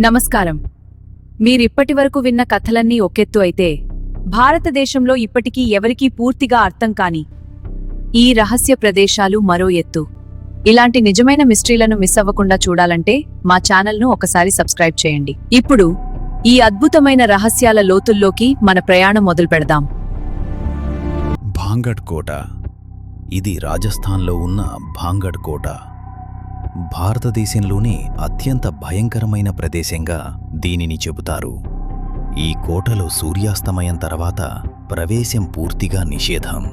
నమస్కారం. మీరిప్పటి వరకు విన్న కథలన్నీ ఒకెత్తు అయితే భారతదేశంలో ఇప్పటికీ ఎవరికీ పూర్తిగా అర్థం కాని ఈ రహస్య ప్రదేశాలు మరో ఎత్తు. ఇలాంటి నిజమైన మిస్టరీలను మిస్ అవ్వకుండా చూడాలంటే మా ఛానల్ను ఒకసారి సబ్స్క్రైబ్ చేయండి. ఇప్పుడు ఈ అద్భుతమైన రహస్యాల లోతుల్లోకి మన ప్రయాణం మొదలు పెడదాం. భాంగడ్ కోట. ఇది రాజస్థాన్లో ఉన్న భాంగడ్ కోట. భారతదేశంలోనే అత్యంత భయంకరమైన ప్రదేశంగా దీనిని చెబుతారు. ఈ కోటలో సూర్యాస్తమయం తర్వాత ప్రవేశం పూర్తిగా నిషేధం.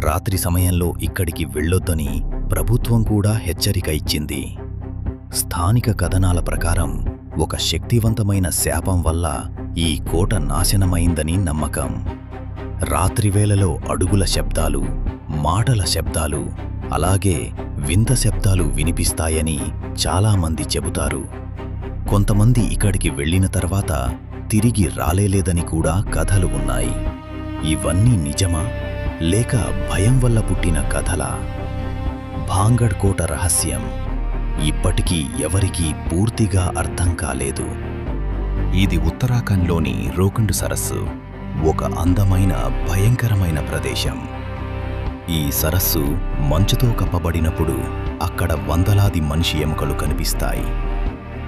రాత్రి సమయంలో ఇక్కడికి వెళ్ళొద్దని ప్రభుత్వం కూడా హెచ్చరిక ఇచ్చింది. స్థానిక కథనాల ప్రకారం ఒక శక్తివంతమైన శాపం వల్ల ఈ కోట నాశనమైందని నమ్మకం. రాత్రివేళలో అడుగుల శబ్దాలు మాటల శబ్దాలు అలాగే వింత శబ్దాలు వినిపిస్తాయని చాలామంది చెబుతారు. కొంతమంది ఇక్కడికి వెళ్ళిన తర్వాత తిరిగి రాలేలేదని కూడా కథలు ఉన్నాయి. ఇవన్నీ నిజమా? లేక భయం వల్ల పుట్టిన కథలా? భాంగడ్ కోట రహస్యం ఇప్పటికీ ఎవరికీ పూర్తిగా అర్థం కాలేదు. ఇది ఉత్తరాఖండ్లోని రోకండ్ సరస్సు ఒక అందమైన భయంకరమైన ప్రదేశం. ఈ సరస్సు మంచుతో కప్పబడినప్పుడు అక్కడ వందలాది మనిషి ఎముకలు కనిపిస్తాయి.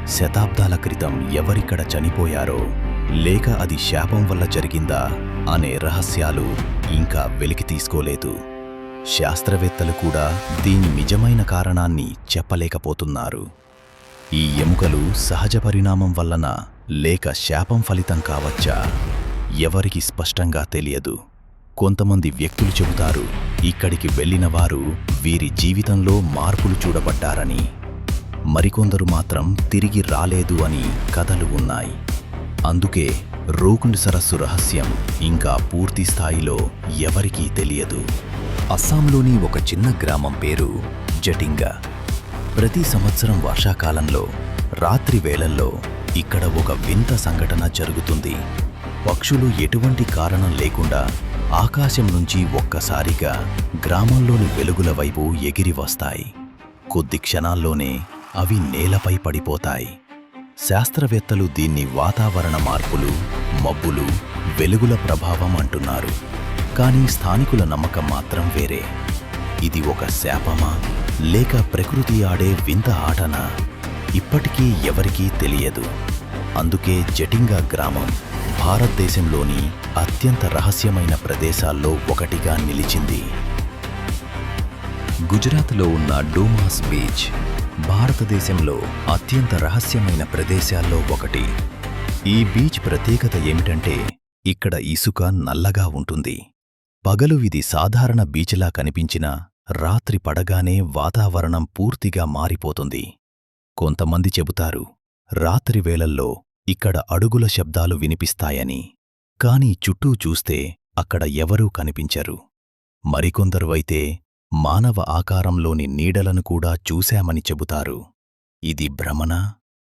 శతాబ్దాల క్రితం ఎవరిక్కడ చనిపోయారో లేక అది శాపం వల్ల జరిగిందా అనే రహస్యాలు ఇంకా వెలికి తీసుకోలేదు. శాస్త్రవేత్తలు కూడా దీని నిజమైన కారణాన్ని చెప్పలేకపోతున్నారు. ఈ ఎముకలు సహజ పరిణామం వల్లన లేక శాపం ఫలితం కావచ్చా ఎవరికి స్పష్టంగా తెలియదు. కొంతమంది వ్యక్తులు చెబుతారు ఇక్కడికి వెళ్ళిన వారు వీరి జీవితంలో మార్పులు చూడబడ్డారని. మరికొందరు మాత్రం తిరిగి రాలేదు అని కథలు ఉన్నాయి. అందుకే రోకుండ్ సరస్సు రహస్యం ఇంకా పూర్తి స్థాయిలో ఎవరికీ తెలియదు. అస్సాంలోని ఒక చిన్న గ్రామం పేరు జటింగా. ప్రతి సంవత్సరం వర్షాకాలంలో రాత్రి వేళల్లో ఇక్కడ ఒక వింత సంఘటన జరుగుతుంది. పక్షులు ఎటువంటి కారణం లేకుండా ఆకాశం నుంచి ఒక్కసారిగా గ్రామంలోని వెలుగుల వైపు ఎగిరి వస్తాయి. కొద్ది క్షణాల్లోనే అవి నేలపై పడిపోతాయి. శాస్త్రవేత్తలు దీన్ని వాతావరణ మార్పులు మబ్బులు వెలుగుల ప్రభావం అంటున్నారు. కానీ స్థానికుల నమ్మకం మాత్రం వేరే. ఇది ఒక శాపమా? లేక ప్రకృతి ఆడే వింత ఆటనా? ఇప్పటికీ ఎవరికీ తెలియదు. అందుకే జటింగా గ్రామం భారతదేశంలోని అత్యంత రహస్యమైన ప్రదేశాల్లో ఒకటిగా నిలిచింది. గుజరాత్లో ఉన్న డూమాస్ బీచ్ భారతదేశంలో అత్యంత రహస్యమైన ప్రదేశాల్లో ఒకటి. ఈ బీచ్ ప్రత్యేకత ఏమిటంటే ఇక్కడ ఇసుక నల్లగా ఉంటుంది. పగలు ఇది సాధారణ బీచ్లా కనిపించినా రాత్రి పడగానే వాతావరణం పూర్తిగా మారిపోతుంది. కొంతమంది చెబుతారు రాత్రి వేళల్లో ఇక్కడ అడుగుల శబ్దాలు వినిపిస్తాయని. కాని చుట్టూ చూస్తే అక్కడ ఎవరూ కనిపించరు. మరికొందరు అయితే మానవ ఆకారంలోని నీడలను కూడా చూశామని చెబుతారు. ఇది భ్రమణ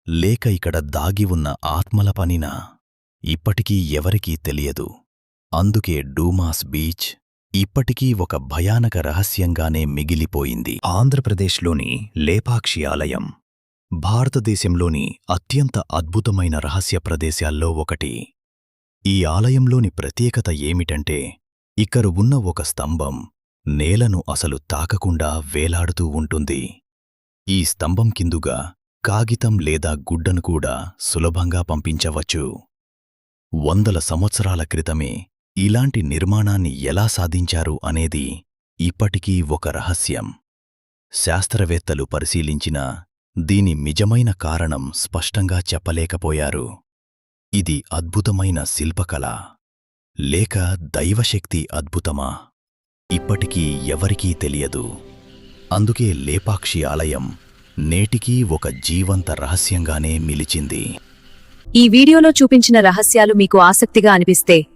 లేక ఇక్కడ దాగి ఉన్న ఆత్మల పనినా? ఇప్పటికీ ఎవరికీ తెలియదు. అందుకే డూమాస్ బీచ్ ఇప్పటికీ ఒక భయానక రహస్యంగానే మిగిలిపోయింది. ఆంధ్రప్రదేశ్లోని లేపాక్షి ఆలయం. భారతదేశంలోని అత్యంత అద్భుతమైన రహస్య ప్రదేశాల్లో ఒకటి. ఈ ఆలయంలోని ప్రత్యేకత ఏమిటంటే ఇక్కడ ఉన్న ఒక స్తంభం నేలను అసలు తాకకుండా వేలాడుతూ ఉంటుంది. ఈ స్తంభం కిందుగా కాగితం లేదా గుడ్డను కూడా సులభంగా పంపించవచ్చు. వందల సంవత్సరాల క్రితమే ఇలాంటి నిర్మాణాన్ని ఎలా సాధించారు అనేది ఇప్పటికీ ఒక రహస్యం. శాస్త్రవేత్తలు పరిశీలించినా దీని నిజమైన కారణం స్పష్టంగా చెప్పలేకపోయారు. ఇది అద్భుతమైన శిల్పకళ. లేక దైవశక్తి అద్భుతమా? ఇప్పటికీ ఎవరికీ తెలియదు. అందుకే లేపాక్షి ఆలయం నేటికీ ఒక జీవంత రహస్యంగానే మిలిచింది. ఈ వీడియోలో చూపించిన రహస్యాలు మీకు ఆసక్తిగా అనిపిస్తే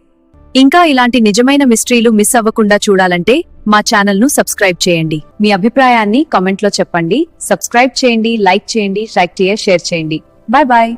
ఇంకా ఇలాంటి నిజమైన మిస్టరీలు మిస్ అవ్వకుండా చూడాలంటే మా ఛానల్ను సబ్స్క్రైబ్ చేయండి. మీ అభిప్రాయాన్ని కామెంట్లో చెప్పండి. సబ్స్క్రైబ్ చేయండి లైక్ చేయండి షేర్ చేయండి. Bye bye.